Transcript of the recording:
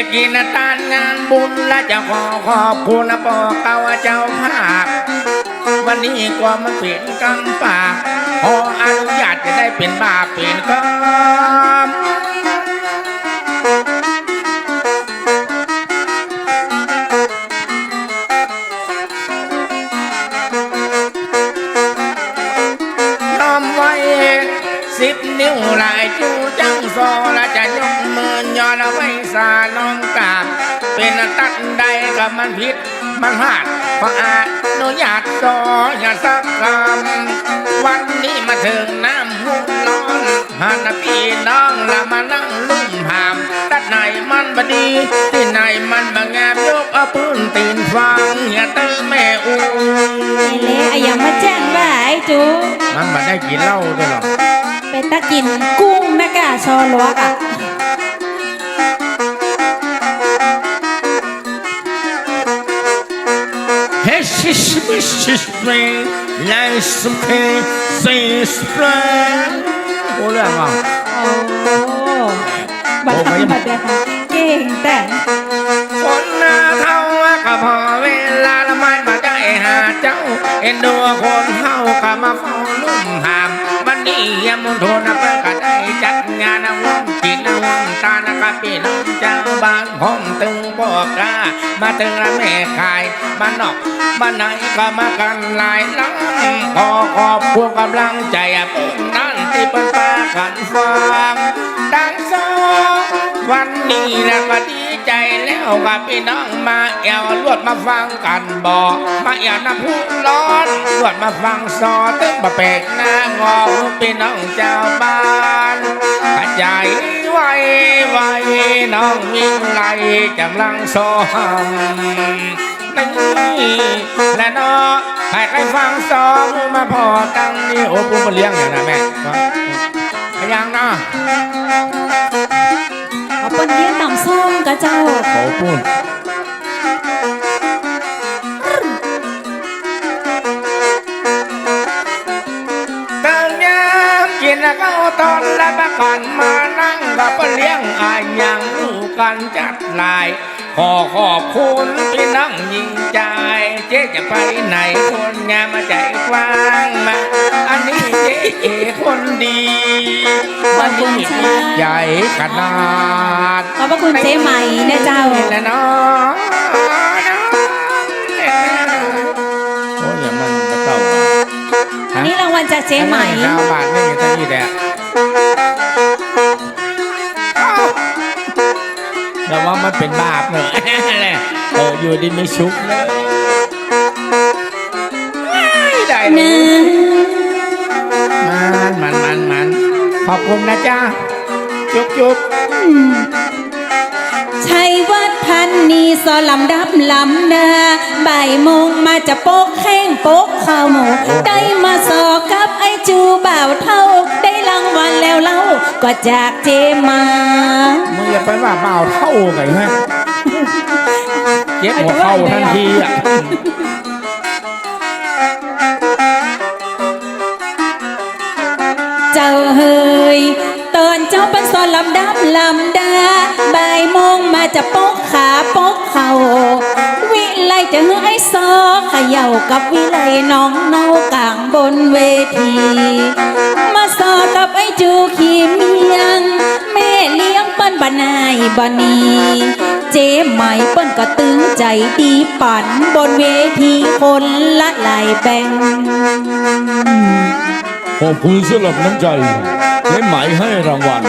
จะกินตานงานบุญและจะขอขอบคุณปอเก้าเจ้าภาพ วันนี้กว่ามันเป็นกำปากขออนุญาตจะได้เป็นบาปเป็นกรรมน้อมไว้สิบนิ้วลาาน้องกราบ เป็นตัดใดกับมันผิด มันพลาดเพราะอานุญาตซออย่าสักคำวันนี้มาถึงน้ำหุนร้อนหานาพี่น้องละมานั่งลุ่มหามตัดไหนมันบดี ที่ไหนมันบางแงบยกเอาปืนตีนฟังอย่าเติมแม่อูไอ้เละไอ้ยังมาแจ้งว่าไอ้จูมันมาได้กินเหล้าด้วยหรอไปตะกินกุ้งแม่กะชอลวกอะ เฮ้ชิชมิชิสเปรย์ไลสเพย์ซีสเปรย์โอ้เรื่องอะ โอ้บัดธรรมดาเก่งแต่คนหน้าเท่าก็พอเวลาละไม่มาได้หาเจ้า เอ็นดูคนเฮาก็มาเฝ้าลุ่มหามวันนี้ยามมณฑลเพื่อก็ได้จัดงานร่วมกินร่วม ตานกับพี่น้องเจ้าบ้านผมตึงบอกกามาตึงละแม่ขายมานอกบ้านไหนก็มากันหลายล้ำขอขอบคุณกำลังใจปุ่นนั่นที่เป็นปากันฟังดังโซวันนี้นะก็ดีใจแล้วกับพี่น้องมาแอวลวดมาฟังกันบอกมาแอวน้ำพุร้อนลวดมาฟังซอตึ้งบะเป็กหน้างอพี่น้องเจ้าบ้านกระจาย ไว้ไว้น้องวิ่งไล่กำลังโซหัมนี่และเนาะให้ใครฟังสองมาพอตังนี่โอ้กูมาเลี้ยงอย่างนะแม่ฟังยังเนาะเอาเปิ้นเลี้ยงน้ำส้มกะเจ้าเขาามกินแล้วก็ตอนและประก่อนมานั่งกับเลี้ยงอายังลูกกันจัดลาย ขอขอบคุณพี่น้องยิงใจ เจ๊จะไปไหนคนงามมาใจกว้างมา อันนี้เจ๊เอคนดีวันนี้ใหญ่ขนาดขอบพระคุณเจ๊ใหม่เนี่ยเจ้านี่แหละเนาะ ลจากเจ๊ใหม่ข้าวบาทไม่มีเท่านี้แหละแต่ว่ามันเป็นบาปเนอะแหละเอออยู่ดีไม่ชุกเลยได้เลนะยมันมันมันมันขอบคุณนะจ๊ะจุ๊บจุ๊บชัยวัด พันนีสอลำดับลำนาบ่ายโมงมาจะโป๊กแข้งโป๊กข้าวหมูได้มาสอกับไอจูบ่าวเท่า ได้รางวัลแล้วเล่าก็จากเจมามึงอย่าไปว่าเบาเท่าไงฮะเย็บหัวเข้าทันทีอะเจ้าเฮยตอนเจ้าเป็นสอนลำดับลำดาบ่ายโมงมา จะโปกขาโปกเข่าวิไลจะให้ไอ้ซอเขย่ากับวิไลน้องเนากลางบนเวที มาสอกับไอ้จูขี้เมียง แม่เลี้ยงเปิ้นบานายบานีเจ๊ใหม่เปิ้นก็ตึงใจดีปั่นบนเวทีคนละหลายแบ่งขอบคุณสำหรับน้ำใจเจ๊หมให้รางวัล